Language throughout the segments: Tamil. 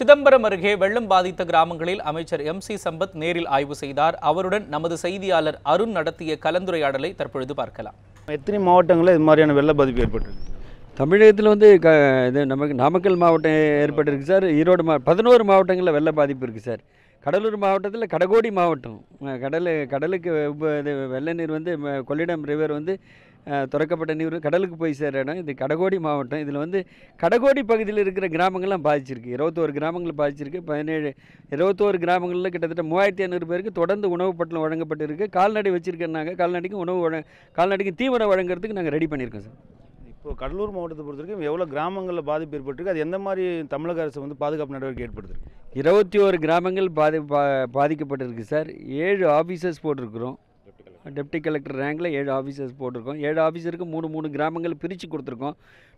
சிதம்பரம் அருகே வெள்ளம் பாதித்த கிராமங்களில் அமைச்சர் எம் சி சம்பத் நேரில் ஆய்வு செய்தார். அவருடன் நமது செய்தியாளர் அருண் நடத்திய கலந்துரையாடலை தற்பொழுது பார்க்கலாம். எத்தனை மாவட்டங்களில் இது மாதிரியான வெள்ள பாதிப்பு ஏற்பட்டிருக்கு? தமிழகத்தில் வந்து க இது நமக்கு நாமக்கல் மாவட்டம் ஏற்பட்டிருக்கு சார். ஈரோடு மா பதினோரு மாவட்டங்களில் வெள்ள பாதிப்பு இருக்குது சார். கடலூர் மாவட்டத்தில் கடகோடி மாவட்டம். கடல் கடலுக்கு இது வெள்ள நீர் வந்து கொள்ளிடம் ரிவர் வந்து திறக்கப்பட்ட நீர் கடலுக்கு போய் சேர இடம். இது கடகோடி மாவட்டம். இதில் வந்து கடகோடி பகுதியில் இருக்கிற கிராமங்கள்லாம் பாதிச்சிருக்கு. இருபத்தோரு கிராமங்கள் பாதிச்சிருக்கு. பதினேழு இருபத்தோரு கிராமங்களில் கிட்டத்தட்ட மூவாயிரத்தி ஐநூறு பேருக்கு தொடர்ந்து உணவு பட்டினம் வழங்கப்பட்டிருக்கு. கால்நடை வச்சுருக்கேன்னாங்க கால்நடைக்கும் உணவு வழ கால்நடைக்கும் தீவனம் வழங்குறதுக்கு நாங்கள் ரெடி பண்ணியிருக்கோம் சார். இப்போ கடலூர் மாவட்டத்தை பொறுத்த வரைக்கும் எவ்வளோ கிராமங்களில் பாதிப்பு ஏற்பட்டிருக்கு? அது எந்த மாதிரி தமிழக அரசு வந்து பாதுகாப்பு நடவடிக்கை ஏற்படுத்திருக்கு? இருபத்தி ஒரு கிராமங்கள் பாதி பா பாதிக்கப்பட்டிருக்கு சார். ஏழு ஆஃபீஸர்ஸ் போட்டிருக்கிறோம். டெப்டி கலெக்டர் ரேங்கில் ஏழு ஆஃபீஸர்ஸ் போட்டிருக்கோம். ஏழு ஆஃபீஸருக்கு மூணு மூணு கிராமங்கள் பிரித்து கொடுத்துருக்கோம்.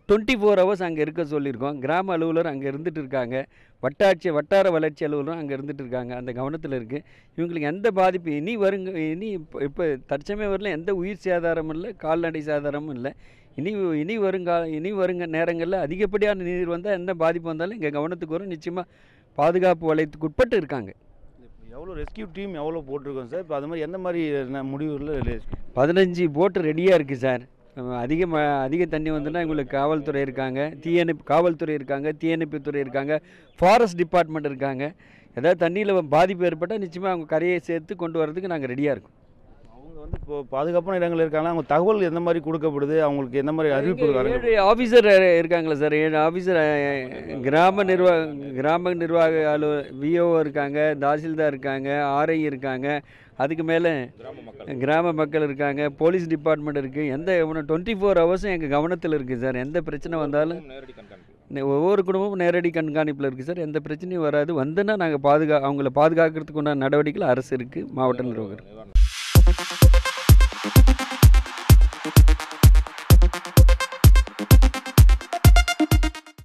டுவெண்ட்டி ஃபோர் ஹவர்ஸ் அங்கே இருக்க சொல்லியிருக்கோம். கிராம அலுவலர் அங்கே இருந்துட்டு இருக்காங்க. வட்டாட்சி வட்டார வளர்ச்சி அலுவலரும் அங்கே இருந்துட்டு இருக்காங்க. அந்த கவனத்தில் இருக்குது இவங்களுக்கு எந்த பாதிப்பு இனி வருங்க இனி இப்போ இப்போ தற்சமயம் வரல. எந்த உயிர் சேதாரமும் இல்லை கால்நடை சேதாரமும் இல்லை. இனி இனி வருங்கால இனி வருங்க நேரங்களில் அதிகப்படியான நீர் வந்தால் எந்த பாதிப்பு வந்தாலும் இங்கே கவனத்துக்கு வரும். நிச்சயமாக பாதுகாப்பு வலயத்துக்கு உட்பட்டு இருக்காங்க. எவ்வளோ ரெஸ்கியூ டீம் எவ்வளோ போட்டிருக்கோம் சார் இப்போ அது மாதிரி எந்த மாதிரி ந- முடிவுகளில் பதினஞ்சு போட்டு ரெடியாக இருக்குது சார் அதிக ம அதிக தண்ணி வந்துன்னா எங்களுக்கு காவல்துறை இருக்காங்க தீயணைப்பு காவல்துறை இருக்காங்க தீயணைப்புத்துறை இருக்காங்க ஃபாரஸ்ட் டிபார்ட்மெண்ட் இருக்காங்க. ஏதாவது தண்ணியில் பாதிப்பு ஏற்பட்டால் நிச்சயமாக அவங்க கரையை சேர்த்து கொண்டு வரதுக்கு நாங்கள் ரெடியாக இருக்கோம். வந்து இப்போ பாதுகாப்பான இடங்கள் இருக்காங்க அவங்க தகவல் எந்த மாதிரி கொடுக்கப்படுது அவங்களுக்கு எந்த மாதிரி அறிவிப்பு ஆஃபீஸர் இருக்காங்களா சார் ஏழு ஆஃபீஸர் கிராம நிர்வாக கிராம நிர்வாக அலுவலர் விஓ இருக்காங்க தாசில்தார் இருக்காங்க ஆர்ஐ இருக்காங்க. அதுக்கு மேலே கிராம மக்கள் இருக்காங்க போலீஸ் டிபார்ட்மெண்ட் இருக்குது எந்த டுவெண்ட்டி ஃபோர் ஹவர்ஸும் எங்கள் கவனத்தில் இருக்குது சார் எந்த பிரச்சனை வந்தாலும் ஒவ்வொரு குடும்பமும் நேரடி கண்காணிப்பில் இருக்குது சார் எந்த பிரச்சனையும் வராது. வந்துன்னா நாங்கள் பாதுகா அவங்கள பாதுகாக்கிறதுக்கு உண்டான நடவடிக்கைகள் அரசு இருக்குது மாவட்ட நிர்வாகம்.